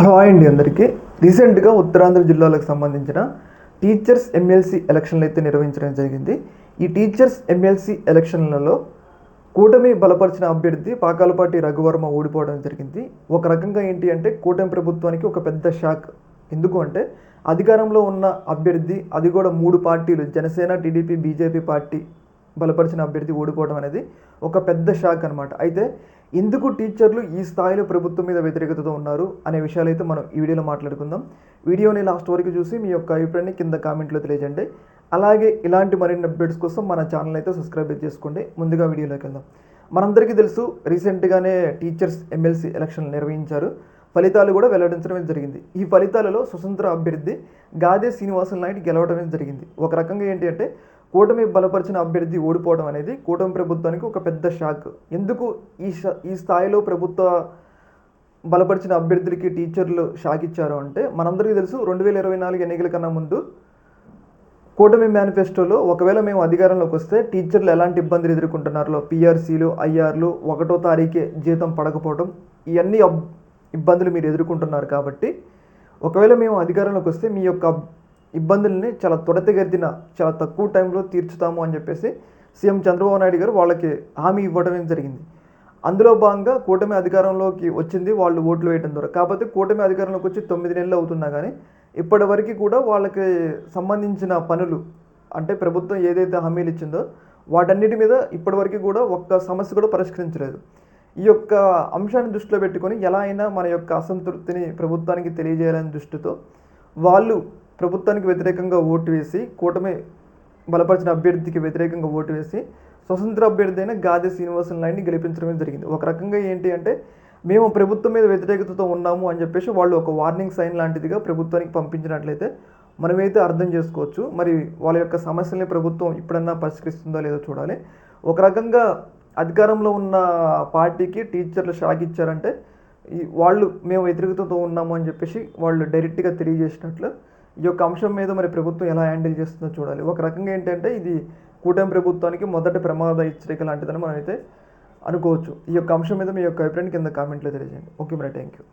Hello hi అండి అందరికీ. రీసెంట్గా ఉత్తరాంధ్ర జిల్లాలకు సంబంధించిన టీచర్స్ ఎమ్మెల్సీ ఎలక్షన్లు అయితే నిర్వహించడం జరిగింది. ఈ టీచర్స్ ఎమ్మెల్సీ ఎలక్షన్లలో కూటమి బలపరిచిన అభ్యర్థి పాకాలపాటి రఘువర్మ ఓడిపోవడం జరిగింది. ఒక రకంగా ఏంటి అంటే కూటమి ప్రభుత్వానికి ఒక పెద్ద షాక్. ఎందుకు అంటే అధికారంలో ఉన్న అభ్యర్థి అది కూడా మూడు పార్టీలు జనసేన టీడీపీ బీజేపీ పార్టీ బలపరిచిన అభ్యర్థి ఓడిపోవడం అనేది ఒక పెద్ద షాక్ అనమాట అయితే ఎందుకు టీచర్లు ఈ స్థాయిలో ప్రభుత్వం మీద వ్యతిరేకతతో ఉన్నారు అనే విషయాలు అయితే మనం ఈ వీడియోలో మాట్లాడుకుందాం. వీడియోని లాస్ట్ వరకు చూసి మీ యొక్క అభిప్రాయాన్ని కింద కామెంట్లో తెలియజేయండి. అలాగే ఇలాంటి మరిన్ని అప్డేట్స్ కోసం మన ఛానల్ అయితే సబ్స్క్రైబ్ చేసుకోండి. ముందుగా వీడియోలోకి వెళ్దాం. మనందరికీ తెలుసు రీసెంట్గానే టీచర్స్ ఎమ్మెల్సీ ఎలక్షన్లు నిర్వహించారు. ఫలితాలు కూడా వెల్లడించడం జరిగింది. ఈ ఫలితాలలో స్వతంత్ర అభ్యర్థి గాదే శ్రీనివాసులు నాయుడు గెలవడం జరిగింది. ఒక రకంగా ఏంటి అంటే కూటమి బలపరిచిన అభ్యర్థి ఓడిపోవడం అనేది కూటమి ప్రభుత్వానికి ఒక పెద్ద షాక్. ఎందుకు ఈ షా ఈ స్థాయిలో ప్రభుత్వ బలపరిచిన అభ్యర్థులకి టీచర్లు షాక్ ఇచ్చారు అంటే మనందరికీ తెలుసు రెండు వేల ఇరవై నాలుగు ఎన్నికల కన్నా ముందు కూటమి మేనిఫెస్టోలో ఒకవేళ మేము అధికారంలోకి వస్తే టీచర్లు ఎలాంటి ఇబ్బందులు ఎదుర్కొంటున్నారో పిఆర్సీలు ఐఆర్లు ఒకటో తారీఖే జీతం పడకపోవడం ఇవన్నీ అబ్- ఇబ్బందులు మీరు ఎదుర్కొంటున్నారు కాబట్టి ఒకవేళ మేము అధికారంలోకి వస్తే మీ యొక్క ఇబ్బందుల్ని చాలా త్వరితగతిన చాలా తక్కువ టైంలో తీర్చుతాము అని చెప్పేసి సీఎం చంద్రబాబు నాయుడు గారు వాళ్ళకి హామీ ఇవ్వడమే జరిగింది. అందులో భాగంగా కూటమి అధికారంలోకి వచ్చింది వాళ్ళు ఓట్లు వేయడం ద్వారా. కాకపోతే కూటమి అధికారంలోకి వచ్చి తొమ్మిది నెలలు అవుతున్నా కానీ ఇప్పటివరకు కూడా వాళ్ళకి సంబంధించిన పనులు అంటే ప్రభుత్వం ఏదైతే హామీలు ఇచ్చిందో వాటన్నిటి మీద ఇప్పటివరకు కూడా ఒక్క సమస్య కూడా పరిష్కరించలేదు. ఈ యొక్క అంశాన్ని దృష్టిలో పెట్టుకొని ఎలా అయినా మన యొక్క అసంతృప్తిని ప్రభుత్వానికి తెలియజేయాలనే దృష్టితో వాళ్ళు ప్రభుత్వానికి వ్యతిరేకంగా ఓటు వేసి కూటమి బలపరిచిన అభ్యర్థికి వ్యతిరేకంగా ఓటు వేసి స్వతంత్ర అభ్యర్థి అయిన గాది శ్రీనివాసన్ నాయుడిని గెలిపించడమే జరిగింది. ఒక రకంగా ఏంటి అంటే మేము ప్రభుత్వం మీద వ్యతిరేకతతో ఉన్నాము అని చెప్పేసి వాళ్ళు ఒక వార్నింగ్ సైన్ లాంటిదిగా ప్రభుత్వానికి పంపించినట్లయితే మనమైతే అర్థం చేసుకోవచ్చు. మరి వాళ్ళ యొక్క సమస్యల్ని ప్రభుత్వం ఇప్పుడన్నా పరిష్కరిస్తుందో లేదో చూడాలి. ఒక రకంగా అధికారంలో ఉన్న పార్టీకి టీచర్లు షాక్ ఇచ్చారంటే ఈ వాళ్ళు మేము వ్యతిరేకతతో ఉన్నాము అని చెప్పేసి వాళ్ళు డైరెక్ట్గా తెలియజేసినట్లు ఈ యొక్క అంశం మీద మరి ప్రభుత్వం ఎలా హ్యాండిల్ చేస్తుందో చూడాలి. ఒక రకంగా ఏంటంటే ఇది కూటమి ప్రభుత్వానికి మొదటి ప్రమాద హెచ్చరిక లాంటిదని మనం అయితే అనుకోవచ్చు. ఈ యొక్క అంశం మీద మీ యొక్క అభిప్రాయం కింద కామెంట్లో తెలియజేయండి. ఓకే మరి థ్యాంక్ యూ